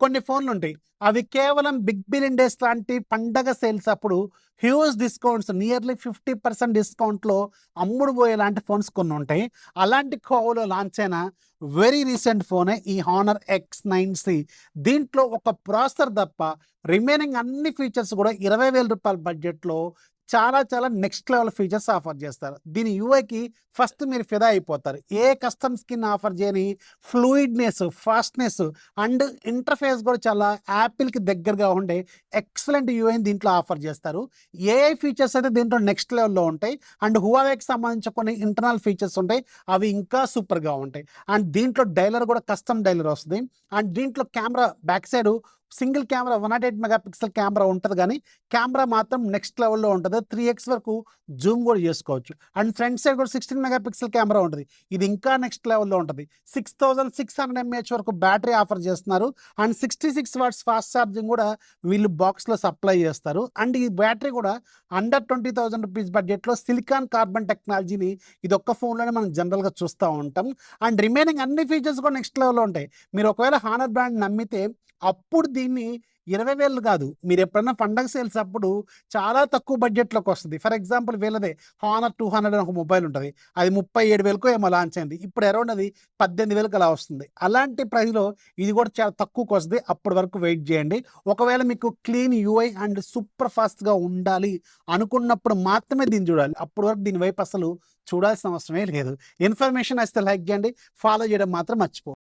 కొన్ని ఫోన్లు ఉంటాయి అవి కేవలం బిగ్ బిలియన్ డేస్ లాంటి పండగ సేల్స్ అప్పుడు huge discounts nearly fifty percent డిస్కౌంట్లో అమ్ముడు పోయే లాంటి ఫోన్స్ కొన్ని ఉంటాయి అలాంటి కోవలో లాంచ్ అయిన వెరీ రీసెంట్ ఫోనే ఈ హానర్ ఎక్స్ నైన్ సి. దీంట్లో ఒక ప్రాసెసర్ తప్ప రిమైనింగ్ అన్ని ఫీచర్స్ కూడా ఇరవై వేల రూపాయల బడ్జెట్లో చాలా చాలా నెక్స్ట్ లెవెల్ ఫీచర్స్ ఆఫర్ చేస్తారు. దీని యూఐకి ఫస్ట్ మీరు ఫిదా అయిపోతారు. ఏ కస్టమ్ స్కిన్ ఆఫర్ చేయని ఫ్లూయిడ్నెస్ ఫాస్ట్నెస్ అండ్ ఇంటర్ఫేస్ కూడా చాలా యాపిల్కి దగ్గరగా ఉండే ఎక్సలెంట్ యూఐని దీంట్లో ఆఫర్ చేస్తారు. ఏఐ ఫీచర్స్ అయితే దీంట్లో నెక్స్ట్ లెవెల్లో ఉంటాయి. అండ్ హువావేకి సంబంధించిన కొన్ని ఇంటర్నల్ ఫీచర్స్ ఉంటాయి. అవి ఇంకా సూపర్గా ఉంటాయి. అండ్ దీంట్లో డైలర్ కూడా కస్టమ్ డైలర్ వస్తుంది. అండ్ దీంట్లో camera back side single camera one not eight megapixel camera ఉంటుంది కానీ కెమెరా మాత్రం నెక్స్ట్ లెవెల్లో ఉంటుంది. త్రీ ఎక్స్ వరకు జూమ్ కూడా చేసుకోవచ్చు. అండ్ ఫ్రంట్ సైడ్ కూడా సిక్స్టీన్ మెగా పిక్సెల్ కెమెరా ఉంటుంది. ఇది ఇంకా నెక్స్ట్ లెవెల్లో ఉంటుంది. Six thousand six hundred mAh వరకు బ్యాటరీ ఆఫర్ చేస్తున్నారు. And sixty six watts fast charging కూడా వీళ్ళు బాక్స్లో సప్లై చేస్తారు. అండ్ ఈ బ్యాటరీ కూడా అండర్ ట్వంటీ థౌసండ్ రూపీస్ బడ్జెట్లో సిలికాన్ కార్బన్ టెక్నాలజీని ఇది ఒక్క ఫోన్లోనే మనం జనరల్గా చూస్తూ ఉంటాం. అండ్ రిమైనింగ్ అన్ని ఫీచర్స్ కూడా నెక్స్ట్ లెవెల్లో ఉంటాయి. మీరు ఒకవేళ హానర్ బ్రాండ్ నమ్మితే అప్పుడు దీన్ని ఇరవై వేలు కాదు. మీరు ఎప్పుడైనా పండగ సేల్స్ అప్పుడు చాలా తక్కువ బడ్జెట్లోకి వస్తుంది. ఫర్ ఎగ్జాంపుల్ వీళ్ళదే హానర్ టూ హండ్రెడ్ అని ఒక మొబైల్ ఉంటుంది. అది ముప్పై ఏడు వేలకు ఏమో లాంచ్ అయింది. ఇప్పుడు అరౌండ్ అది పద్దెనిమిది వేలకు అలా వస్తుంది. అలాంటి ప్రైస్లో ఇది కూడా చాలా తక్కువకి వస్తుంది. అప్పటి వరకు వెయిట్ చేయండి. ఒకవేళ మీకు క్లీన్ యూఐ అండ్ సూపర్ ఫాస్ట్గా ఉండాలి అనుకున్నప్పుడు మాత్రమే దీన్ని చూడాలి. అప్పటి వరకు దీని వైపు అసలు చూడాల్సిన అవసరమే లేదు. ఇన్ఫర్మేషన్ అయితే లైక్ చేయండి. ఫాలో చేయడం మాత్రం మర్చిపో